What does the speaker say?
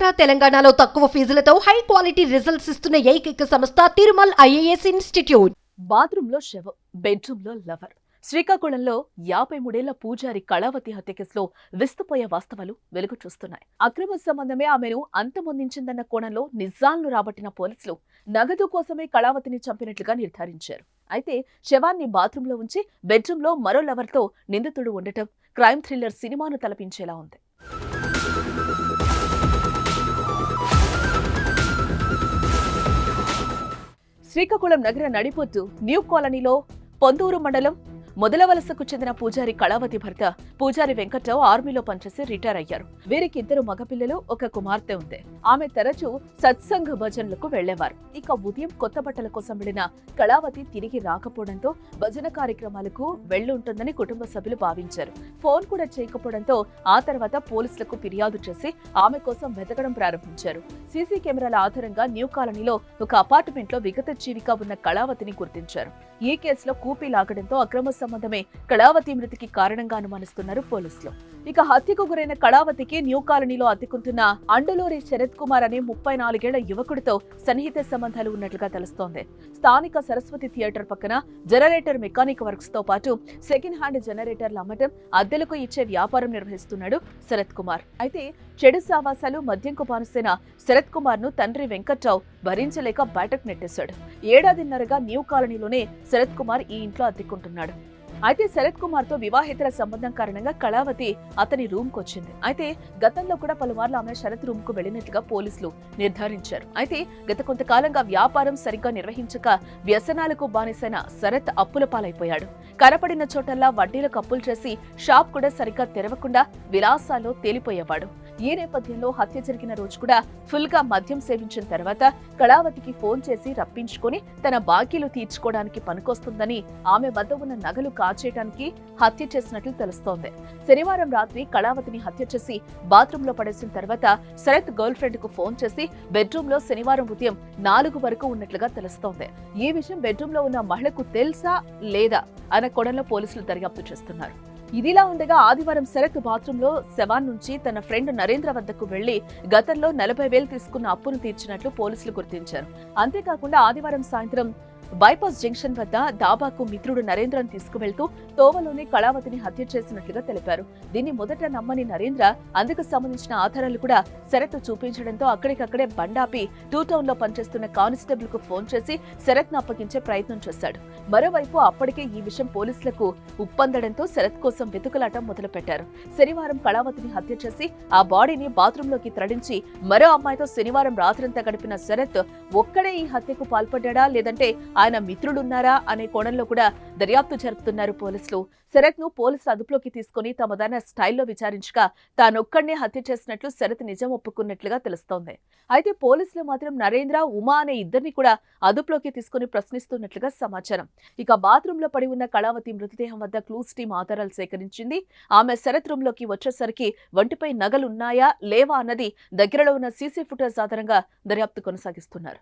ఆంధ్ర తెలంగాణలో తక్కువ ఫీజులతో high quality results ఇస్తున్న ఏకైక సంస్థ తిరుమల్ ఐఏఎస్ ఇన్స్టిట్యూట్. బాత్రూంలో శవం బెడ్రూంలో లవర్. శ్రీకాకుళంలో యాభై మూడేళ్ళ పూజారి కళావతి హత్య కేసులో విస్తుపోయే వాస్తవాలు వెలుగు చూస్తున్నాయి. అక్రమ సంబంధమే ఆమెను అంతమొందించిందన్న కోణంలో నిజాలను రాబట్టిన పోలీసులు నగదు కోసమే కళావతిని చంపినట్లుగా నిర్ధారించారు. అయితే శవాన్ని బాత్రూంలో ఉంచి బెడ్రూమ్లో మరో లవర్తో నిందితుడు ఉండటం క్రైమ్ థ్రిల్లర్ సినిమాను తలపించేలా ఉంది. శ్రీకాకుళం నగర నడిపొద్దు న్యూ కాలనీలో పొందూరు మండలం మొదలవలసకు చెందిన పూజారి కళావతి భర్త పూజారి వెంకట్రావు ఆర్మీలో పనిచేసి రిటైర్ అయ్యారు. వీరికి ఇద్దరు మగపిల్లలు ఒక కుమార్తె ఉంది. ఆమె తరచూ సత్సంగ్ భజనలకు వెళ్ళేవారు ఇక ఉదయం కొత్త బట్టల కోసం వెళ్ళిన కళావతి తిరిగి రాకపోవడంతో భజన కార్యక్రమాలకు వెళ్ళుంటుందని కుటుంబ సభ్యులు భావించారు. ఫోన్ కూడా చేయకపోవడంతో ఆ తర్వాత పోలీసులకు ఫిర్యాదు చేసి ఆమె కోసం వెతకడం ప్రారంభించారు. సీసీ కెమెరాల ఆధారంగా న్యూ కాలనీలో ఒక అపార్ట్మెంట్లో విగత జీవిక ఉన్న కళావతిని గుర్తించారు. ఈ కేసులో కూపీ లాగడంతో అక్రమ సంబంధమే కళావతి మృతికి కారణంగా అనుమానిస్తున్నారు పోలీసులు. ఇక హత్యకు గురైన కళావతికి న్యూ కాలనీలో అద్దెకుంటున్న అండలూరి శరత్ కుమార్ అనే ముప్పై నాలుగేళ్ళ యువకుడితో సన్నిహిత సంబంధాలు ఉన్నట్లుగా తెలుస్తోంది. స్థానిక సరస్వతి థియేటర్ పక్కన జనరేటర్ మెకానిక్ వర్క్స్తో పాటు సెకండ్ హ్యాండ్ జనరేటర్లు అమ్మటం అద్దెలకు ఇచ్చే వ్యాపారం నిర్వహిస్తున్నాడు శరత్ కుమార్. అయితే చెడు సావాసాలు మద్యంకు బానిసైన శరత్ కుమార్ను తండ్రి వెంకట్రావు భరించలేక బయటకు నెట్టేశాడు. ఏడాదిన్నరగా న్యూ కాలనీలోనే శరత్ కుమార్ ఈ ఇంట్లో అద్దెకుంటున్నాడు. అయితే శరత్ కుమార్తో వివాహేతర సంబంధం కారణంగా కళావతి అతని రూమ్కు వచ్చింది. అయితే గతంలో కూడా పలుమార్లు ఆమె శరత్ రూమ్కు వెళ్ళినట్లుగా పోలీసులు నిర్ధారించారు. అయితే గత కొంతకాలంగా వ్యాపారం సరిగ్గా నిర్వహించక వ్యసనాలకు బానిసైన శరత్ అప్పుల పాలైపోయాడు. కనపడిన చోటల్లా వడ్డీలకు అప్పులు చేసి షాప్ కూడా సరిగ్గా తెరవకుండా విలాసాల్లో తేలిపోయేవాడు. ఈ నేపథ్యంలో హత్య జరిగిన రోజు కూడా ఫుల్గా మద్యం సేవించిన తర్వాత కళావతికి ఫోన్ చేసి రప్పించుకొని తన బాకీలు తీర్చుకోవడానికి పనికొస్తుందని ఆమె వద్ద ఉన్న నగలు కాచేయడానికి హత్య చేసినట్లు తెలుస్తోంది. శనివారం రాత్రి కళావతిని హత్య చేసి బాత్రూమ్లో పడేసిన తర్వాత శరత్ గర్ల్ ఫ్రెండ్కు ఫోన్ చేసి బెడ్రూమ్లో శనివారం ఉదయం నాలుగు వరకు ఉన్నట్లుగా తెలుస్తోంది. ఈ విషయం బెడ్రూమ్లో ఉన్న మహిళకు తెలుసా లేదా? అన్న కోణంలో పోలీసులు దర్యాప్తు చేస్తున్నారు. ఇదిలా ఉండగా ఆదివారం శరత్ బాత్రూంలో శవాన్ నుంచి తన ఫ్రెండ్ నరేంద్ర వద్దకు వెళ్ళి గతంలో నలభై వేలు తీసుకున్న అప్పును తీర్చినట్లు పోలీసులు గుర్తించారు. అంతేకాకుండా ఆదివారం సాయంత్రం బైపాస్ జంక్షన్ వద్ద దాబాకు మిత్రుడు నరేంద్రను తీసుకువెళ్తూ తోవలోనే కళావతిని హత్య చేసినట్లుగా తెలిపారు. దీన్ని మొదట నమ్మని నరేంద్ర అందుకు సంబంధించిన ఆధారాలు కూడా శరత్ చూపించడంతో అక్కడికక్కడే బండాపి టూ టౌన్లో పనిచేస్తున్న కానిస్టేబుల్కు ఫోన్ చేసి శరత్ను అప్పగించే ప్రయత్నం చేశాడు. మరోవైపు అప్పటికే ఈ విషయం పోలీసులకు ఉప్పందడంతో శరత్ కోసం వెతుకులాట మొదలుపెట్టారు. శనివారం కళావతిని హత్య చేసి ఆ బాడీని బాత్రూమ్లోకి తరలించి మరో అమ్మాయితో శనివారం రాత్రంతా గడిపిన శరత్ ఒక్కడే ఈ హత్యకు పాల్పడ్డా లేదంటే ఆయన మిత్రుడున్నారా అనే కోణంలో కూడా దర్యాప్తు జరుపుతున్నారు పోలీసులు. శరత్ను పోలీసులు అదుపులోకి తీసుకుని తమదైన స్టైల్లో విచారించగా తానొక్కడినే హత్య చేసినట్లు శరత్ నిజం ఒప్పుకున్నట్లుగా తెలుస్తోంది. అయితే పోలీసులు మాత్రం నరేంద్ర ఉమా అనే ఇద్దరిని కూడా అదుపులోకి తీసుకుని ప్రశ్నిస్తున్నట్లుగా సమాచారం. ఇక బాత్రూమ్లో పడి ఉన్న కళావతి మృతదేహం వద్ద క్లూస్ టీం ఆధారాలు సేకరించింది. ఆమె శరత్ రూమ్లోకి వచ్చేసరికి వంటిపై నగలున్నాయా లేవా అన్నది దగ్గరలో ఉన్న సీసీ ఫుటేజ్ ఆధారంగా దర్యాప్తు కొనసాగిస్తున్నారు.